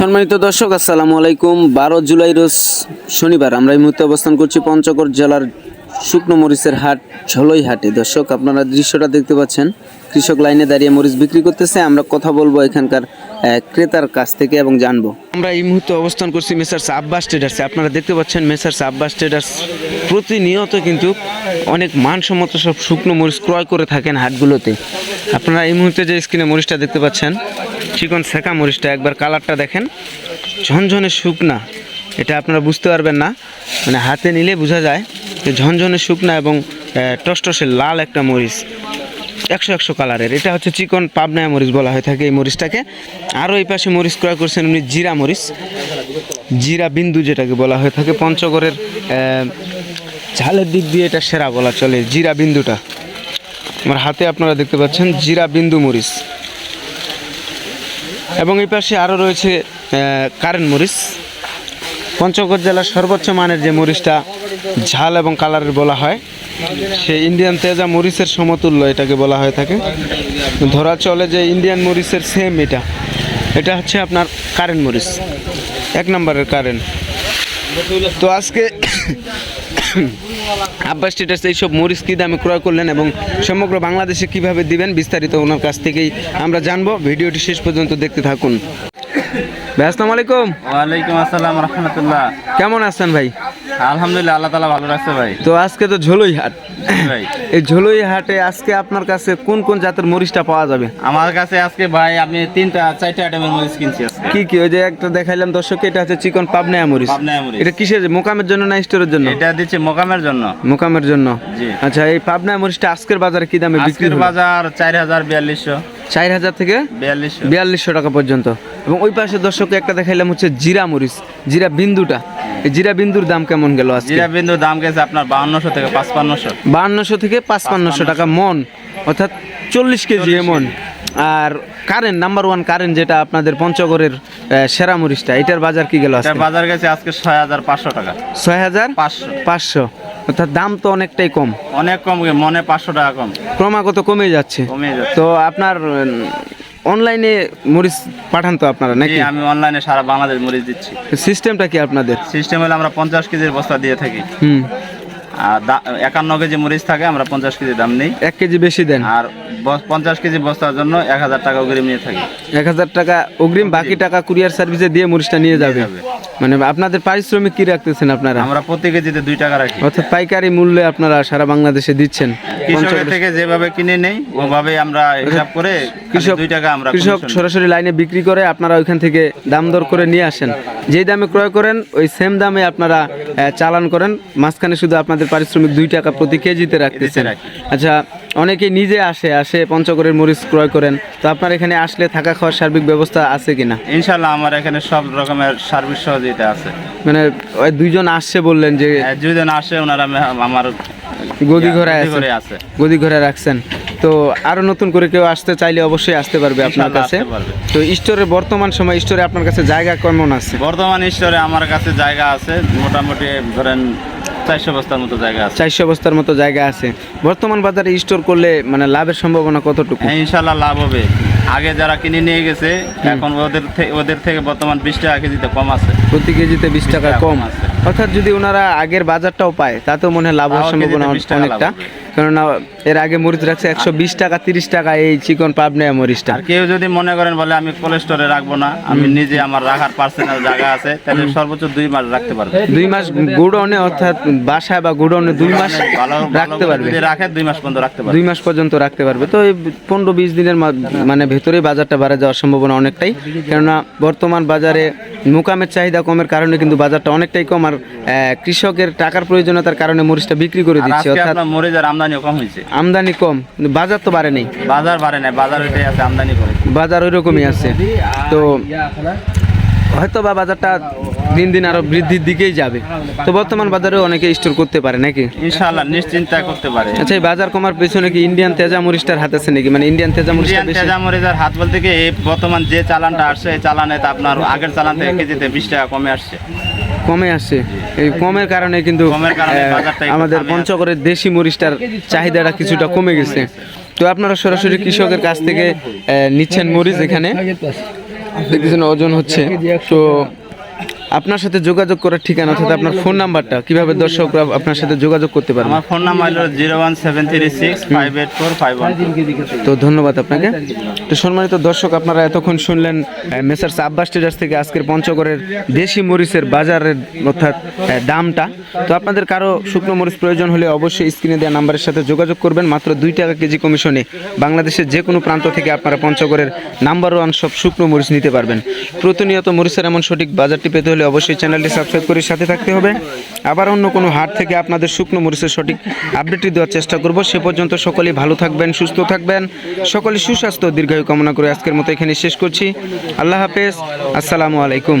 সম্মানিত দর্শক, আসসালামু আলাইকুম। বারো জুলাই রোজ শনিবার আমরা এই মুহূর্তে অবস্থান করছি পঞ্চগড় জেলার শুকনো মরিচের হাট, ঝলই হাটে। দর্শক, আপনারা দৃশ্যটা দেখতে পাচ্ছেন। কৃষক লাইনে দাঁড়িয়ে মরিচ বিক্রি করতেছে। আমরা কথা বলব এখানকার ক্রেতার কাছ থেকে এবং জানব। আমরা এই মুহূর্তে অবস্থান করছি মেসার্স আব্বাস ট্রেডার্সে আপনারা দেখতে পাচ্ছেন মেসার্স আব্বাস ট্রেডার্স প্রতিনিয়ত কিন্তু অনেক মানসম্মত সব শুকনো মরিচ ক্রয় করে থাকেন হাটগুলোতে। আপনারা এই মুহূর্তে যে স্ক্রিনে মরিচটা দেখতে পাচ্ছেন চিকন সেকা মরিচটা একবার কালারটা দেখেন। ঝনঝনে শুকনা, এটা আপনারা বুঝতে পারবেন না। মানে হাতে নিলে বোঝা যায় যে ঝনঝনে শুকনা এবং টসটসে লাল একটা মরিচ, একশো একশো কালারের। এটা হচ্ছে চিকন পাবনায়া মরিচ বলা হয়ে থাকে এই মরিচটাকে। আরও এই পাশে মরিচ ক্রয় করছেন উনি জিরা মরিচ। জিরা বিন্দু যেটাকে বলা হয়ে থাকে, পঞ্চগড়ের ঝালের দিক দিয়ে এটা সেরা বলা চলে, জিরা বিন্দুটা। আমার হাতে আপনারা দেখতে পাচ্ছেন জিরা বিন্দু মরিচ। এবং এই পাশে আরও রয়েছে কারেন্ট মরিচ। পঞ্চগড় জেলার সর্বোচ্চ মানের যে মরিচটা ঝাল এবং কালারের বলা হয়, সেই ইন্ডিয়ান তেজা মরিচের সমতুল্য এটাকে বলা হয়ে থাকে। ধরা চলে যে ইন্ডিয়ান মরিচের সেম এটা। এটা হচ্ছে আপনার কারেন্ট মরিচ। এক নম্বরের কারেন্ট তো আজকে আব্বাস স্টেটাস এইসব মরিচ কী দামে ক্রয় করলেন এবং সমগ্র বাংলাদেশে কীভাবে দিবেন বিস্তারিত ওনার কাছ থেকেই আমরা জানব। ভিডিওটি শেষ পর্যন্ত দেখতে থাকুন। আসসালামু আলাইকুম। ওয়ালাইকুম আসসালাম রহমতুল্লাহ। কেমন আছেন ভাই? আলহামদুলিল্লাহ আল্লাহ তালা ভালো রাখছে ভাই। তো আজকে তো ঝোলই হাট। ভাই। এই ঝোলই হাটে আজকে আপনার কাছে কোন কোন জাতের মরিচটা পাওয়া যাবে? আমার কাছে আজকে ভাই আমি তিনটা চারটা আইটেমের মরিচ কিনছি আজকে। কি কি? ওই যে একটা দেখাইলাম দর্শককে এটা হচ্ছে চিকন পাবনায়া মরিচ। পাবনায় মরিচ। এটা কিসের মোকামের জন্য না স্টোরের জন্য? এটা দিচ্ছে মোকামের জন্য। মোকামের জন্য। আচ্ছা এই পাবনায়া মরিচটা আজকের বাজারে কি দামে বিক্রি আজকের বাজার চার হাজার বিয়াল্লিশশো। চার হাজার থেকে বিয়াল্লিশশো। টাকা পর্যন্ত। এবং ওই পাশে দর্শককে একটা দেখাইলাম হচ্ছে জিরা মরিচ জিরা বিন্দুটা। এই জিরা বিন্দুর দাম কেমন গেল আজকে? জিরা বিন্দুর দাম গেছে আপনার বাউন্নশো থেকে পাঁচপান্নশো। বাহান্নশো থেকে পাঁচপান্নশো টাকা মন অর্থাৎ চল্লিশ কেজি এমন আর কারেন্ট নাম্বার ওয়ান কারেন্ট যেটা আপনাদের পঞ্চগড়ের সেরা মরিচটা এটার বাজার কি গেল বাজার গেছে আজকে ছয় হাজার পাঁচশো টাকা। ছয় হাজার পাঁচশো। পাঁচশো। অর্থাৎ দাম তো অনেকটাই কম। অনেক কম মনে পাঁচশো টাকা কম। ক্রমাগত কমে যাচ্ছে। কমে যাচ্ছে। তো আপনার অনলাইনে মরিচ পাঠান তো আপনারা নাকি? আমি অনলাইনে সারা বাংলাদেশ মরিচ দিচ্ছি। সিস্টেমটা কি আপনাদের? সিস্টেম হলে আমরা পঞ্চাশ কেজির বস্তা দিয়ে থাকি। হুম। একান্ন কেজি মরিচ থাকে আমরা পঞ্চাশ কেজি দাম নেই। এক কেজি বেশি দেন? আর পঞ্চাশ কেজি বস্তার জন্য এক হাজার টাকা অগ্রিম নিয়ে থাকি। এক হাজার টাকা অগ্রিম বাকি টাকা কুরিয়ার সার্ভিসে দিয়ে মরিচটা নিয়ে যাবে। মানে আপনাদের পারিশ্রমিক কি রাখতেছেন আপনারা? আমরা প্রতি কেজিতে দুই টাকা রাখি। অর্থাৎ পাইকারি মূল্যে আপনারা সারা বাংলাদেশে দিচ্ছেন। কৃষকের থেকে যেভাবে কিনে নেই ওভাবে আমরা হিসাব করে কৃষক দুই টাকা আমরা কৃষক সরাসরি লাইনে বিক্রি করে আপনারা ওইখান থেকে দাম দর করে নিয়ে আসেন। যেই দামে ক্রয় করেন ওই সেম দামে আপনারা চালান করেন। মাঝখানে শুধু আপনাদের পারিশ্রমিক দুই টাকা প্রতি কেজিতে রাখতেছেন। আচ্ছা অনেকেই নিজে আসে আসে পঞ্চগড়ের মরিচ ক্রয় করেন। তো আপনার এখানে আসলে থাকা খাওয়ার সার্বিক ব্যবস্থা আছে কিনা? ইনশাল্লাহ আমার এখানে সব রকমের সার্ভিস সহযোগিতা আছে। মানে ওই দুইজন আসছে বললেন যে আর যদি আসে ওনারা আমার গদি ঘরে গদি আছে। গদি ঘরে রাখছেন। তো আরও নতুন করে কেউ আসতে চাইলে অবশ্যই আসতে পারবে আপনার কাছে। তো স্টোরে বর্তমান সময় স্টোরে আপনার কাছে জায়গা কেমন আছে? বর্তমান স্টোরে আমার কাছে জায়গা আছে মোটামুটি ধরেন চারশো বস্তার মতো জায়গা আছে। চারশো বস্তার মতো জায়গা আছে। বর্তমান বাজারে স্টোর করলে মানে লাভের সম্ভাবনা কতটুকু? হ্যাঁ ইনশাল্লাহ লাভ হবে। আগে যারা কিনে নিয়ে গেছে এখন ওদের ওদের থেকে বর্তমান বিশ টাকা কেজিতে কম আছে। প্রতি কেজিতে বিশ টাকা কম আছে। অর্থাৎ যদি ওনারা আগের বাজারটাও পায় তাতেও মনে হয় লাভ হওয়ার সম্ভাবনা কেজিতে 20 টাকা লাভ অনেকটা কেননা এর আগে মরিচ রাখছে একশো বিশ টাকা তিরিশ টাকা এই চিকন পাবনায়া মরিচটা। আর কেউ যদি মনে করেন বলে আমি কোল্ড স্টোরে রাখব না আমি নিজে আমার রাখার পার্সোনাল জায়গা আছে তাহলে সর্বোচ্চ দুই মাস রাখতে পারবে। দুই মাস গুডনে অর্থাৎ বাসায় বা গুডনে দুই মাস রাখতে পারবে। রাখে দুই মাস পর্যন্ত রাখতে পারবে। দুই মাস পর্যন্ত রাখতে পারবে। তো এই পনেরো বিশ দিনের মানে ভেতরেই বাজারটা বাড়ে যাওয়ার সম্ভাবনা অনেকটাই। কেননা বর্তমান বাজারে মোকামের চাহিদা কমের কারণে কিন্তু বাজারটা অনেকটাই কম। আহ, কৃষকের টাকার প্রয়োজনতার কারণে মরিচটা বিক্রি করে দিচ্ছে অর্থাৎ মরিচের আমদানি কম হয়েছে। আমদানি কম বাজার তো বাড়ে নেই। বাজার বাড়ে নাই বাজার ওইটাই আছে আমদানি কম। বাজার ওইরকমই আছে। তো হয়তো বা বাজারটা দিন দিন আরও বৃদ্ধির দিকেই যাবে। তো বর্তমান বাজারে অনেকে স্টোর করতে পারে নাকি? ইনশাআল্লাহ নিশ্চিন্তা করতে পারে। আচ্ছা এই বাজার কমার পেছনে কি ইন্ডিয়ান তেজা মরিচটার হাত আছে নাকি? মানে ইন্ডিয়ান তেজা ইন্ডিয়ান তেজা মরিচের হাত বলতে কি এই বর্তমান যে চালানটা আসছে এই চালানে তো আপনার আগের চালান থেকে কেজিতে বিশ টাকা কমে আসছে। কমে আসছে। এই কমের কারণে কিন্তু আমাদের পঞ্চগড়ের দেশি মরিচটার চাহিদাটা কিছুটা কমে গেছে। তো আপনারা সরাসরি কৃষকের কাছ থেকে নিচ্ছেন মরিচ এখানে। দেখতেছেন ওজন হচ্ছে। তো আপনার সাথে যোগাযোগ করার ঠিকানা অর্থাৎ আপনার ফোন নাম্বারটা কীভাবে দর্শকরা আপনার সাথে যোগাযোগ করতে পারবে? আমার ফোন নাম্বার হলো zero one seven three six five eight four five one. তো ধন্যবাদ আপনাকে। তো সম্মানিত দর্শক আপনারা এতক্ষণ শুনলেন মেসার্স আব্বাস ট্রেডার্স থেকে আজকের পঞ্চগড়ের দেশি মরিচের বাজারের অর্থাৎ দামটা। তো আপনাদের কারও শুকনো মরিচ প্রয়োজন হলে অবশ্যই স্ক্রিনে দেওয়া নাম্বারের সাথে যোগাযোগ করবেন মাত্র দুই টাকা কেজি কমিশনে বাংলাদেশের যে কোনো প্রান্ত থেকে আপনারা পঞ্চগড়ের নাম্বার ওয়ান সব শুকনো মরিচ নিতে পারবেন। প্রতিনিয়ত মরিচের এমন সঠিক বাজারটি পেতে হলে অবশ্যই চ্যানেলটি সাবস্ক্রাইব করে সাথে থাকতে হবে। আবার অন্য কোনো হাট থেকে আপনাদের শুকনো মরিচের সঠিক আপডেটটি দেওয়ার চেষ্টা করব। সে পর্যন্ত সকলেই ভালো থাকবেন, সুস্থ থাকবেন। সকলে সুস্বাস্থ্য দীর্ঘায়ু কামনা করে আজকের মতো এখানে শেষ করছি। আল্লাহ হাফেজ। আসসালামু আলাইকুম।